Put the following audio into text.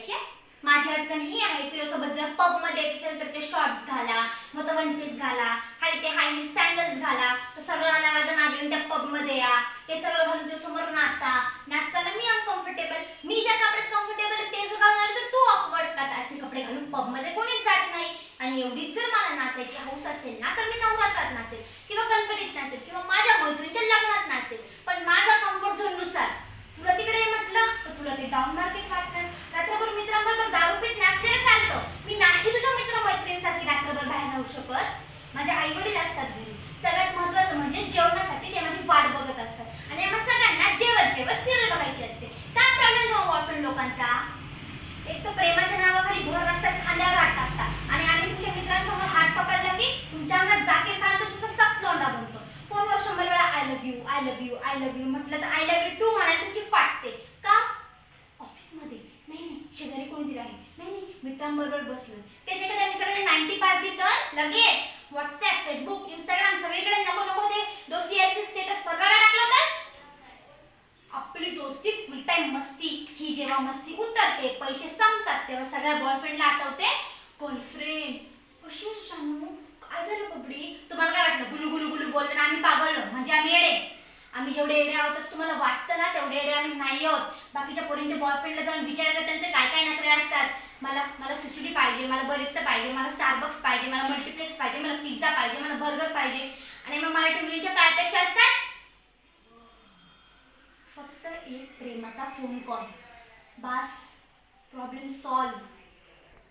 करायची. माझी अडचण ही आहे तुझ्यासोबत जर पबमध्ये असेल तर ते शॉर्ट्स घाला मग तो वन पीस घाला खाली ते हाय हिल सँडल्स घाला तो सगळं नावाचा नाव घेऊन त्या पबमध्ये या. ते सगळं घालून तुझ्या समोर नाचा. नाचताना मी अनकम्फर्टेबल मी ज्या कपड्यात कम्फर्टेबल आहे तेच घालून आले तर तू ऑकवर्ड का? असे कपडे घालून पबमध्ये कोणीच जात नाही. आणि एवढीच जर मला नाचायची हौस असेल ना तर मी नवरात्रात नाचेल. किंवा गणपतीत शकत माझे आई वडील असतात घरी. सगळ्यात महत्वाचं म्हणजे जेवणासाठी ते माझी वाट बघत असतात. आणि आम्हा सगळ्यांना जेवण जेवण सिरियल बघायची असते. काय प्रॉब्लेम हो बॉयफ्रेंड लोकांचा? एक तर प्रेमाच्या नावाखाली भर रस्त्यात खांद्यावर हात आणि आम्ही तुमच्या मित्रांसमोर हात पकडला की तुमच्या अंगात जाकीर खाणं तर तुमचा सक्त लोंडा बनतो. फोनवर शंभर वेळा I love you I love you I love you म्हटलं तर आय लव्ह यू टू म्हणायला तुमची फाटते का? ऑफिसमध्ये नाही नाही. शेजारी कोणीतरी आहे. नाही नाही. मित्रांबरोबर बसलं तेच एखाद्या मित्राने नाईन्टी पास तर लगेच व्हॉट्सअप फेसबुक इंस्टाग्राम सगळीकडे नको नको ते. दोस्ती याचे स्टेटस परवाला टाकलं होतंस आपली दोस्ती फुल टाइम मस्ती. ही जेव्हा मस्ती उतरते पैसे संपतात तेव्हा सगळ्या बॉयफ्रेंडला आठवते. गर्लफ्रेंड कशी जानू? काय झालं बबडी? तुम्हाला काय वाटलं? गुलू गुलू गुलू बोललं ना आम्ही पागळलो. म्हणजे आम्ही येडे. आम्ही जेवढे येडे आहोत तसं तुम्हाला वाटतं ना तेवढे येडे आम्ही नाही आहोत. बाकीच्या पोरींच्या बॉयफ्रेंडला जाऊन विचारायला त्यांचे काय काय नखरे असतात? मला मला सुसुडी पाहिजे मला बरिस्ता पाहिजे मला स्टारबक्स पाहिजे मला मल्टीप्लेक्स पाहिजे मला पिझ्झा पाहिजे मला बर्गर पाहिजे. आणि मग मराठी मुलींच्या काय अपेक्षा असतात? फक्त एक प्रेमाचा फोन कॉल बास प्रॉब्लेम सॉल्व्ह